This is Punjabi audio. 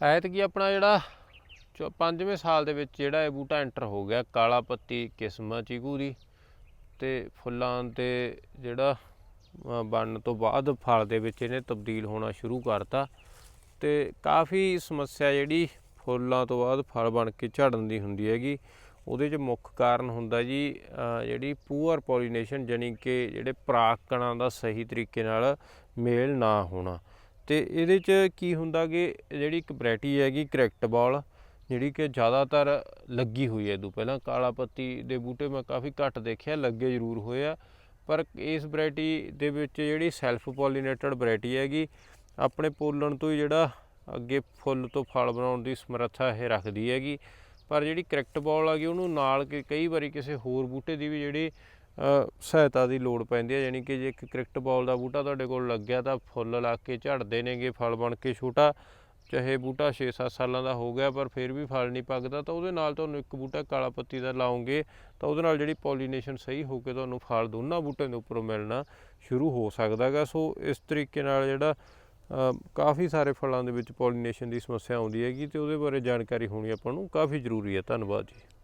ਐਤਕੀ ਆਪਣਾ ਜਿਹੜਾ ਚੌ- ਪੰਜਵੇਂ ਸਾਲ ਦੇ ਵਿੱਚ ਜਿਹੜਾ ਇਹ ਬੂਟਾ ਐਂਟਰ ਹੋ ਗਿਆ, ਕਾਲਾ ਪੱਤੀ ਕਿਸਮ ਚੀਕੂ ਦੀ ਤੇ ਫੁੱਲਾਂ ਤੇ ਜਿਹੜਾ ਬਣਨ ਤੋਂ ਬਾਅਦ ਫਲ ਦੇ ਵਿੱਚ ਇਹਨੇ ਤਬਦੀਲ ਹੋਣਾ ਸ਼ੁਰੂ ਕਰਤਾ ਤੇ ਕਾਫੀ ਸਮੱਸਿਆ ਜਿਹੜੀ ਫੁੱਲਾਂ ਤੋਂ ਬਾਅਦ ਫਲ ਬਣ ਕੇ ਝੜਨ ਦੀ ਹੁੰਦੀ ਹੈਗੀ। ਉਹਦੇ 'ਚ ਮੁੱਖ ਕਾਰਨ ਹੁੰਦਾ ਜੀ ਜਿਹੜੀ ਪੂਅਰ ਪੋਲੀਨੇਸ਼ਨ ਜਾਣੀ ਕਿ ਜਿਹੜੇ ਪਰਾਗ ਕਣਾਂ ਦਾ ਸਹੀ ਤਰੀਕੇ ਨਾਲ ਮੇਲ ਨਾ ਹੋਣਾ। ਤੇ ਇਹਦੇ 'ਚ ਕੀ ਹੁੰਦਾ ਕਿ ਜਿਹੜੀ ਇੱਕ ਵੈਰਾਈਟੀ ਹੈਗੀ ਕਰੈਕਟ ਬਾਲ, ਜਿਹੜੀ ਕਿ ਜ਼ਿਆਦਾਤਰ ਲੱਗੀ ਹੋਈ ਹੈ ਇਹ ਤੋਂ ਪਹਿਲਾਂ, ਕਾਲਾ ਪੱਤੀ ਦੇ ਬੂਟੇ ਮੈਂ ਕਾਫੀ ਘੱਟ ਦੇਖਿਆ, ਲੱਗੇ ਜ਼ਰੂਰ ਹੋਏ ਆ। ਪਰ ਇਸ ਵੈਰਾਈਟੀ ਦੇ ਵਿੱਚ ਜਿਹੜੀ ਸੈਲਫ ਪੋਲੀਨੇਟਡ ਵੈਰਾਈਟੀ ਹੈਗੀ, ਆਪਣੇ ਪੋਲਣ ਤੋਂ ਹੀ ਜਿਹੜਾ ਅੱਗੇ ਫੁੱਲ ਤੋਂ ਫਲ ਬਣਾਉਣ ਦੀ ਸਮਰੱਥਾ ਇਹ ਰੱਖਦੀ ਹੈਗੀ। ਪਰ ਜਿਹੜੀ ਕਰੈਕਟ ਬਾਲ ਹੈਗੀ, ਉਹਨੂੰ ਨਾਲ ਕਿ ਕਈ ਵਾਰੀ ਕਿਸੇ ਹੋਰ ਬੂਟੇ ਦੀ ਵੀ ਜਿਹੜੀ ਸਹਾਇਤਾ ਦੀ ਲੋੜ ਪੈਂਦੀ ਹੈ ਯਾਨੀ ਕਿ ਜੇ ਇੱਕ ਕ੍ਰਿਕਟ ਬਾਲ ਦਾ ਬੂਟਾ ਤੁਹਾਡੇ ਕੋਲ ਲੱਗਿਆ ਤਾਂ ਫੁੱਲ ਲਾ ਕੇ ਝੜਦੇ ਨੇਗੇ, ਫਲ ਬਣ ਕੇ ਛੋਟਾ, ਚਾਹੇ ਬੂਟਾ 6-7 ਸਾਲਾਂ ਦਾ ਹੋ ਗਿਆ ਪਰ ਫਿਰ ਵੀ ਫਲ ਨਹੀਂ ਪੱਕਦਾ, ਤਾਂ ਉਹਦੇ ਨਾਲ ਤੁਹਾਨੂੰ ਇੱਕ ਬੂਟਾ ਕਾਲਾ ਪੱਤੀ ਦਾ ਲਾਉਂਗੇ ਤਾਂ ਉਹਦੇ ਨਾਲ ਜਿਹੜੀ ਪੋਲੀਨੇਸ਼ਨ ਸਹੀ ਹੋ ਕੇ ਤੁਹਾਨੂੰ ਫਲ ਦੋਨਾਂ ਬੂਟਿਆਂ ਦੇ ਉੱਪਰੋਂ ਮਿਲਣਾ ਸ਼ੁਰੂ ਹੋ ਸਕਦਾ ਹੈਗਾ। ਸੋ ਇਸ ਤਰੀਕੇ ਨਾਲ ਜਿਹੜਾ ਕਾਫੀ ਸਾਰੇ ਫਲਾਂ ਦੇ ਵਿੱਚ ਪੋਲੀਨੇਸ਼ਨ ਦੀ ਸਮੱਸਿਆ ਆਉਂਦੀ ਹੈਗੀ ਤੇ ਉਹਦੇ ਬਾਰੇ ਜਾਣਕਾਰੀ ਹੋਣੀ ਆਪਾਂ ਨੂੰ ਕਾਫੀ ਜ਼ਰੂਰੀ ਹੈ। ਧੰਨਵਾਦ ਜੀ।